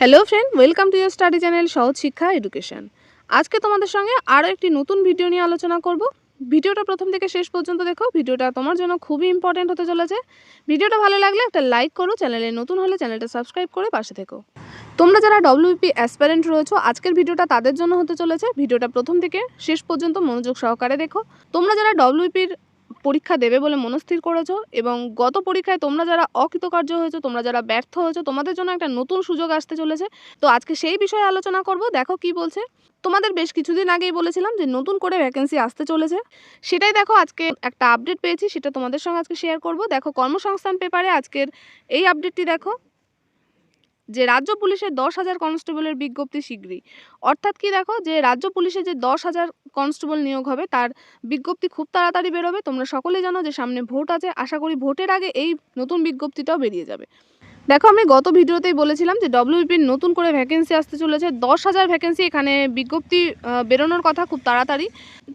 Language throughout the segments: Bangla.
Hello friend welcome to year study channel Sahaj Shiksha education আজকে তোমাদের সঙ্গে আরও একটি নতুন ভিডিও নিয়ে আলোচনা করব। ভিডিওটা প্রথম থেকে শেষ পর্যন্ত দেখো। ভিডিওটা তোমার জন্য খুবই ইম্পর্টেন্ট হতে চলেছে। ভিডিওটা ভালো লাগলে একটা লাইক করো, চ্যানেলে নতুন হলে চ্যানেলটা সাবস্ক্রাইব করে পাশে থেকো। তোমরা যারা ডব্লিউপি অ্যাসপারেন্ট রয়েছো, আজকের ভিডিওটা তাদের জন্য হতে চলেছে। ভিডিওটা প্রথম থেকে শেষ পর্যন্ত মনোযোগ সহকারে দেখো। তোমরা যারা ডব্লিউপির পরীক্ষা দেবে বলে মনস্থির করেছ এবং গত পরীক্ষায় তোমরা যারা অকৃতকার্য হয়েছো, তোমরা যারা ব্যর্থ হয়েছো, তোমাদের জন্য একটা নতুন সুযোগ আসতে চলেছে। তো আজকে সেই বিষয়ে আলোচনা করব। দেখো কি বলছে। তোমাদের বেশ কিছুদিন আগেই বলেছিলাম যে নতুন করে ভ্যাকেন্সি আসতে চলেছে। সেটাই দেখো আজকে একটা আপডেট পেয়েছি, সেটা তোমাদের সঙ্গে আজকে শেয়ার করব। দেখো কর্মসংস্থান পেপারে আজকের এই আপডেটটি দেখো। যে রাজ্য পুলিশের দশ হাজার কনস্টেবলের বিজ্ঞপ্তি শীঘ্রই। অর্থাৎ কি দেখো, যে রাজ্য পুলিশে যে দশ হাজার কনস্টেবল নিয়োগ হবে, তার বিজ্ঞপ্তি খুব তাড়াতাড়ি বেরোবে। তোমরা সকলে জানো যে সামনে ভোট আছে। আশা করি ভোটের আগে এই নতুন বিজ্ঞপ্তিটাও বেরিয়ে যাবে। দেখো, আমি গত ভিডিওতেই বলেছিলাম যে ডব্লিউপির নতুন করে ভ্যাকেন্সি আসতে চলেছে। দশ হাজার ভ্যাকেন্সি এখানে বিজ্ঞপ্তি বেরোনোর কথা খুব তাড়াতাড়ি।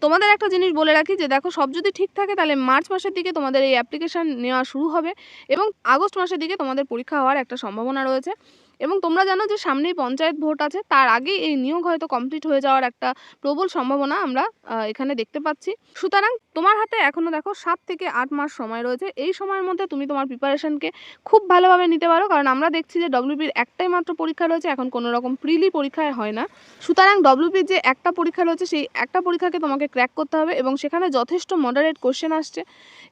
তোমাদের একটা জিনিস বলে রাখি যে, দেখো, সব যদি ঠিক থাকে, তাহলে মার্চ মাসের দিকে তোমাদের এই অ্যাপ্লিকেশান নেওয়া শুরু হবে এবং আগস্ট মাসের দিকে তোমাদের পরীক্ষা হওয়ার একটা সম্ভাবনা রয়েছে। এবং তোমরা জানো যে, সামনেই পঞ্চায়েত ভোট আছে, তার আগেই এই নিয়োগ হয়তো কমপ্লিট হয়ে যাওয়ার একটা প্রবল সম্ভাবনা আমরা এখানে দেখতে পাচ্ছি। সুতরাং তোমার হাতে এখনও দেখো, সাত থেকে আট মাস সময় রয়েছে। এই সময়ের মধ্যে তুমি তোমার প্রিপারেশনকে খুব ভালোভাবে নিতে পারো। কারণ আমরা দেখছি যে ডব্লিউপির একটাই মাত্র পরীক্ষা রয়েছে, এখন কোনো রকম প্রিলি পরীক্ষায় হয় না। সুতরাং ডব্লিউপির যে একটা পরীক্ষা রয়েছে, সেই একটা পরীক্ষাকে তোমাকে ক্র্যাক করতে হবে এবং সেখানে যথেষ্ট মডারেট কোশ্চেন আসছে।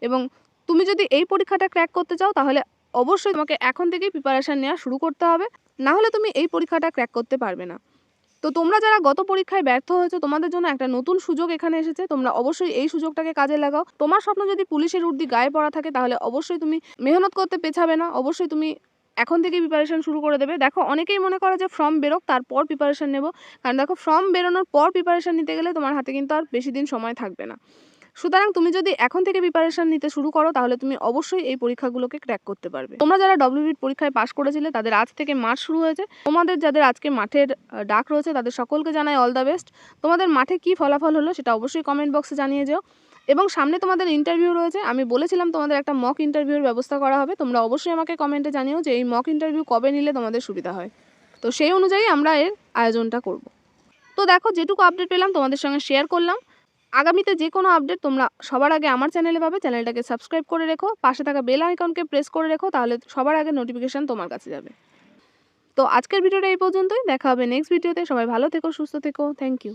এবং তুমি যদি এই পরীক্ষাটা ক্র্যাক করতে চাও, তাহলে অবশ্যই তোমাকে এখন থেকেই প্রিপারেশান নেওয়া শুরু করতে হবে। না হলে তুমি এই পরীক্ষাটা ক্র্যাক করতে পারবে না। তো তোমরা যারা গত পরীক্ষায় ব্যর্থ হয়েছো, তোমাদের জন্য একটা নতুন সুযোগ এখানে এসেছে। তোমরা অবশ্যই এই সুযোগটাকে কাজে লাগাও। তোমার স্বপ্ন যদি পুলিশের উর্দি গায়ে পড়া থাকে, তাহলে অবশ্যই তুমি মেহনত করতে পেছাবে না। অবশ্যই তুমি এখন থেকে প্রিপারেশন শুরু করে দেবে। দেখো, অনেকেই মনে করে যে ফর্ম বেরোক, তারপর প্রিপারেশন নেব। কারণ দেখো ফর্ম বেরোনোর পর প্রিপারেশন নিতে গেলে তোমার হাতে কিন্তু আর বেশি দিন সময় থাকবে না। সুতরাং তুমি যদি এখন থেকে প্রিপারেশন নিতে শুরু করো, তাহলে তুমি অবশ্যই এই পরীক্ষাগুলোকে ক্র্যাক করতে পারবে। তোমরা যারা ডব্লিউবির পরীক্ষায় পাশ করেছিলে, তাদের আজ থেকে মাঠ শুরু হয়েছে। তোমাদের যাদের আজকে মাঠের ডাক রয়েছে, তাদের সকলকে জানাই অল দ্য বেস্ট তোমাদের মাঠে কি ফলাফল হলো, সেটা অবশ্যই কমেন্ট বক্সে জানিয়ে যেও। এবং সামনে তোমাদের ইন্টারভিউ রয়েছে, আমি বলেছিলাম তোমাদের একটা মক ইন্টারভিউর ব্যবস্থা করা হবে, তোমরা অবশ্যই আমাকে কমেন্টে জানিও যে এই মক ইন্টারভিউ কবে নিলে তোমাদের সুবিধা হয়। তো সেই অনুযায়ী আমরা এর আয়োজনটা করব। তো দেখো, যেটুকু আপডেট পেলাম, তোমাদের সঙ্গে শেয়ার করলাম। আগামীতে যে কোনো আপডেট তোমরা সবার আগে আমার চ্যানেলে পাবে চ্যানেলটাকে সাবস্ক্রাইব করে রেখো, পাশে থাকা বেল আইকনকে প্রেস করে রেখো, তাহলে সবার আগে নোটিফিকেশান তোমার কাছে যাবে। তো আজকের ভিডিওটা এই পর্যন্তই, দেখা হবে নেক্সট ভিডিওতে সবাই ভালো থেকো, সুস্থ থেকো থ্যাংক ইউ